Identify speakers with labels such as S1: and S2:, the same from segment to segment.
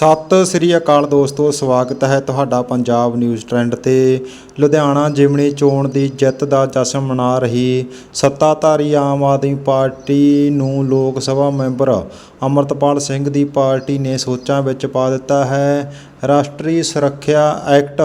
S1: ਸਤਿ ਸ੍ਰੀ ਅਕਾਲ ਦੋਸਤੋ, ਸਵਾਗਤ ਹੈ ਤੁਹਾਡਾ ਪੰਜਾਬ ਨਿਊਜ਼ ਟ੍ਰੈਂਡ ਤੇ। ਲੁਧਿਆਣਾ ਜਿਮਣੀ ਚੋਣ ਦੀ ਜਿੱਤ ਦਾ ਜਸ਼ਨ ਮਨਾ ਰਹੀ ਸੱਤਾਧਾਰੀ ਆਮ ਆਦਮੀ ਪਾਰਟੀ ਨੂੰ ਲੋਕ ਸਭਾ ਮੈਂਬਰ ਅਮਰਤਪਾਲ ਸਿੰਘ ਦੀ ਪਾਰਟੀ ਨੇ ਸੋਚਾਂ ਵਿੱਚ ਪਾ ਦਿੱਤਾ ਹੈ। ਰਾਸ਼ਟਰੀ ਸੁਰੱਖਿਆ ਐਕਟ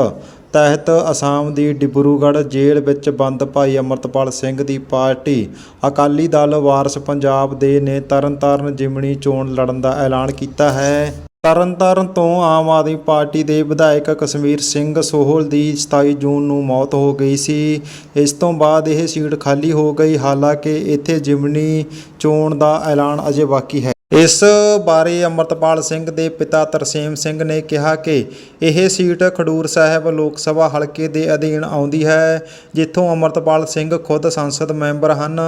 S1: ਤਹਿਤ ਅਸਾਮ ਦੀ ਡਿਬਰੂਗੜ੍ਹ ਜੇਲ੍ਹ ਵਿੱਚ ਬੰਦ ਭਾਈ ਅਮਰਤਪਾਲ ਸਿੰਘ ਦੀ ਪਾਰਟੀ। ਅਕਾਲੀ ਦਲ, ਵਾਰਸ ਪੰਜਾਬ ਦੇ ਨੇ ਤਰਨਤਾਰਨ ਜਿਮਣੀ ਚੋਣ ਲੜਨ ਦਾ ਐਲਾਨ ਕੀਤਾ ਹੈ। ਤਰਨਤਾਰਨ ਤੋਂ ਆਮ ਆਦਮੀ ਪਾਰਟੀ ਦੇ ਵਿਧਾਇਕ ਕਸ਼ਮੀਰ ਸਿੰਘ ਸੋਹਲ ਦੀ 27 ਜੂਨ ਨੂੰ ਮੌਤ ਹੋ ਗਈ ਸੀ। ਇਸ ਤੋਂ ਬਾਅਦ ਇਹ ਸੀਟ ਖਾਲੀ ਹੋ ਗਈ। ਹਾਲਾਂਕਿ ਇੱਥੇ ਜ਼ਿਮਨੀ ਚੋਣ ਦਾ ਐਲਾਨ ਅਜੇ ਬਾਕੀ ਹੈ। ਇਸ ਬਾਰੇ ਅਮਰਤਪਾਲ ਸਿੰਘ ਦੇ ਪਿਤਾ ਤਰਸੇਮ ਸਿੰਘ ਨੇ ਕਿਹਾ ਕਿ ਇਹ ਸੀਟ ਖਡੂਰ ਸਾਹਿਬ ਲੋਕ ਸਭਾ ਹਲਕੇ ਦੇ ਅਧੀਨ ਆਉਂਦੀ ਹੈ, ਜਿੱਥੋਂ ਅਮਰਤਪਾਲ ਸਿੰਘ ਖੁਦ ਸੰਸਦ ਮੈਂਬਰ ਹਨ।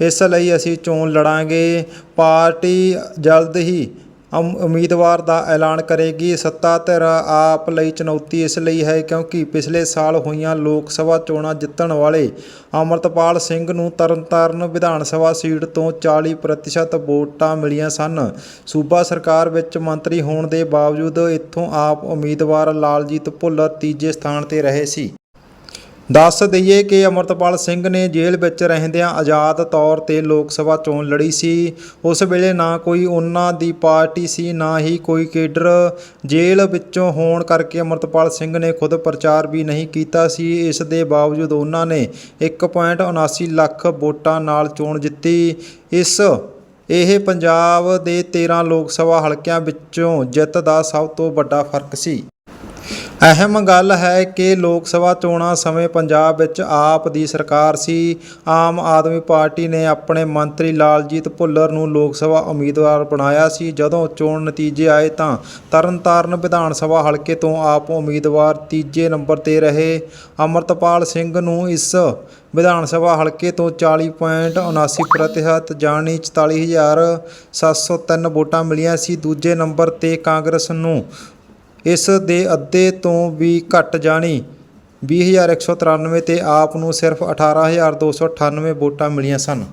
S1: ਇਸ ਲਈ ਅਸੀਂ ਚੋਣ ਲੜਾਂਗੇ। ਪਾਰਟੀ ਜਲਦ ਹੀ ਉਮੀਦਵਾਰ ਦਾ ਐਲਾਨ ਕਰੇਗੀ। ਸੱਤਾ ਧਿਰ ਆਪ ਲਈ ਚੁਣੌਤੀ ਇਸ ਲਈ ਹੈ ਕਿਉਂਕਿ ਪਿਛਲੇ ਸਾਲ ਹੋਈਆਂ ਲੋਕ ਸਭਾ ਚੋਣਾਂ ਜਿੱਤਣ ਵਾਲੇ ਅਮਰਤਪਾਲ ਸਿੰਘ ਨੂੰ ਤਰਨਤਾਰਨ ਵਿਧਾਨ ਸਭਾ ਸੀਟ ਤੋਂ 40% ਵੋਟਾਂ ਮਿਲੀਆਂ ਸਨ। ਸੂਬਾ ਸਰਕਾਰ ਵਿੱਚ ਮੰਤਰੀ ਹੋਣ ਦੇ ਬਾਵਜੂਦ ਇੱਥੋਂ ਆਪ ਉਮੀਦਵਾਰ ਲਾਲਜੀਤ ਭੁੱਲਰ ਤੀਜੇ ਸਥਾਨ ਤੇ ਰਹੇ ਸੀ। ਦੱਸ ਦਈਏ ਕਿ ਅਮਰਤਪਾਲ ਸਿੰਘ ਨੇ ਜੇਲ੍ਹ ਵਿੱਚ ਰਹਿੰਦਿਆਂ ਆਜ਼ਾਦ ਤੌਰ ਤੇ ਲੋਕ ਸਭਾ ਚੋਣ ਲੜੀ ਸੀ। ਉਸ ਵੇਲੇ ਨਾ ਕੋਈ ਉਹਨਾਂ ਦੀ ਪਾਰਟੀ ਸੀ, ਨਾ ਹੀ ਕੋਈ ਕੇਡਰ। ਜੇਲ੍ਹ ਵਿੱਚੋਂ ਹੋਣ ਕਰਕੇ ਅਮਰਤਪਾਲ ਸਿੰਘ ਨੇ ਖੁਦ ਪ੍ਰਚਾਰ ਵੀ ਨਹੀਂ ਕੀਤਾ ਸੀ। ਇਸ ਦੇ ਬਾਵਜੂਦ ਉਹਨਾਂ ਨੇ 1.79 ਲੱਖ ਵੋਟਾਂ ਨਾਲ ਚੋਣ ਜਿੱਤੀ। ਇਸ, ਇਹ ਪੰਜਾਬ ਦੇ 13 ਲੋਕ ਸਭਾ ਹਲਕਿਆਂ ਵਿੱਚੋਂ ਜਿੱਤ ਦਾ ਸਭ ਤੋਂ ਵੱਡਾ ਫ਼ਰਕ ਸੀ। ਅਹਿਮ ਗੱਲ ਹੈ ਕਿ ਲੋਕ ਸਭਾ ਚੋਣਾਂ ਸਮੇਂ ਪੰਜਾਬ ਵਿੱਚ ਆਪ ਦੀ ਸਰਕਾਰ ਸੀ। ਆਮ ਆਦਮੀ ਪਾਰਟੀ ਨੇ ਆਪਣੇ ਮੰਤਰੀ ਲਾਲਜੀਤ ਭੁੱਲਰ ਨੂੰ ਲੋਕ ਸਭਾ ਉਮੀਦਵਾਰ ਬਣਾਇਆ ਸੀ। ਜਦੋਂ ਚੋਣ ਨਤੀਜੇ ਆਏ ਤਾਂ ਤਰਨਤਾਰਨ ਵਿਧਾਨ ਸਭਾ ਹਲਕੇ ਤੋਂ ਆਪ ਉਮੀਦਵਾਰ ਤੀਜੇ ਨੰਬਰ ਤੇ ਰਹੇ। ਅਮਰਤਪਾਲ ਸਿੰਘ ਨੂੰ ਇਸ ਵਿਧਾਨ ਸਭਾ ਹਲਕੇ ਤੋਂ 40.79% ਜਾਣੀ 44703 ਵੋਟਾਂ ਮਿਲੀਆਂ ਸੀ। ਦੂਜੇ ਨੰਬਰ ਤੇ ਕਾਂਗਰਸ ਨੂੰ ਇਸ ਦੇ ਅੱਧੇ ਤੋਂ ਵੀ ਘੱਟ ਜਾਣੀ। 20193 ਤੇ ਆਪ ਨੂੰ ਸਿਰਫ 18298 ਵੋਟਾਂ ਮਿਲੀਆਂ ਸਨ।